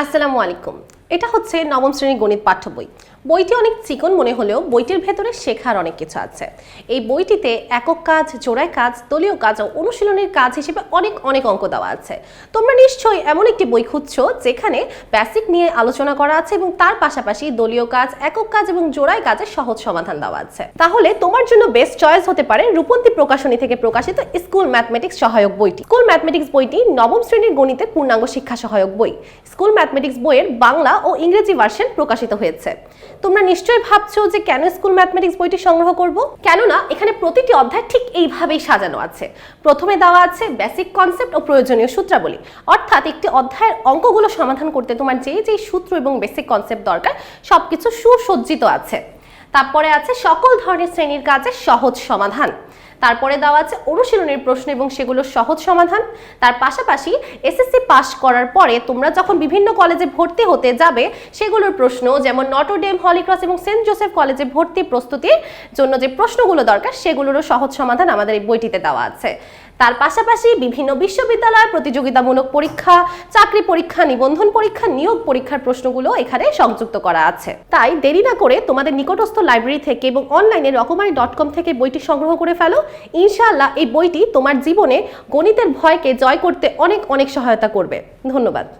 আসসালামু আলাইকুম। এটা হচ্ছে নবম শ্রেণির গণিত পাঠ্য বই। বইটি অনেক চিকন মনে হলেও বইটির ভেতরে শেখার অনেক কিছু আছে। এই বইটিতে একক কাজ, জোড়ায় কাজ, দলীয় কাজ ও অনুশীলনের কাজ হিসেবে অনেক অনেক অঙ্ক দেওয়া আছে। তোমরা নিশ্চয়ই এমন একটি বই খুঁজছো যেখানে বেসিক নিয়ে আলোচনা করা আছে এবং তার পাশাপাশি দলীয় কাজ, একক কাজ এবং জোড়ায় কাজের সহজ সমাধান দেওয়া আছে। তাহলে তোমার জন্য বেস্ট চয়েস হতে পারে রূপন্তী প্রকাশনী থেকে প্রকাশিত স্কুল ম্যাথমেটিক্স সহায়ক বইটি। স্কুল ম্যাথমেটিক্স বইটি নবম শ্রেণির গণিতের পূর্ণাঙ্গ শিক্ষা সহায়ক বই। স্কুল ম্যাথমেটিক্স বইয়ের বাংলা ও ইংরেজি ভার্সন প্রকাশিত হয়েছে। তোমরা নিশ্চয়ই ভাবছ যে কেন স্কুল ম্যাথমেটিক্স বইটি সংগ্রহ করব? কেননা এখানে প্রতিটি অধ্যায় ঠিক এইভাবেই সাজানো আছে। প্রথমে দেওয়া আছে বেসিক কনসেপ্ট ও প্রয়োজনীয় সূত্রাবলী। অর্থাৎ একটি অধ্যায়ের অঙ্কগুলো সমাধান করতে তোমার যেই যেই সূত্র এবং বেসিক কনসেপ্ট দরকার, সবকিছু সুসজ্জিত আছে। তারপরে আছে সকল ধরনের শ্রেণির কাজের সহজ সমাধান। তারপরে দেওয়া আছে অনুশীলনের প্রশ্ন এবং সেগুলোর সহজ সমাধান। তার পাশাপাশি এসএসসি পাস করার পরে তোমরা যখন বিভিন্ন কলেজে ভর্তি হতে যাবে, সেগুলোর প্রশ্ন যেমন নটরডেম হলিক্রস এবং সেন্ট জোসেফ কলেজে ভর্তি প্রস্তুতির জন্য যে প্রশ্নগুলো দরকার, সেগুলোরও সহজ সমাধান আমাদের এই বইটিতে দেওয়া আছে। তার পাশাপাশি বিভিন্ন বিশ্ববিদ্যালয় প্রতিযোগিতামূলক পরীক্ষা, চাকরি পরীক্ষা, নিবন্ধন পরীক্ষা, নিয়োগ পরীক্ষার প্রশ্নগুলো এখানে সংযুক্ত করা আছে। তাই দেরি না করে তোমাদের নিকটস্থ লাইব্রেরি থেকে এবং অনলাইনে রকমারি ডট কম থেকে বইটি সংগ্রহ করে ফেলো। ইনশাআল্লাহ এই বইটি তোমার জীবনে গণিতের ভয়কে জয় করতে অনেক অনেক সহায়তা করবে। ধন্যবাদ।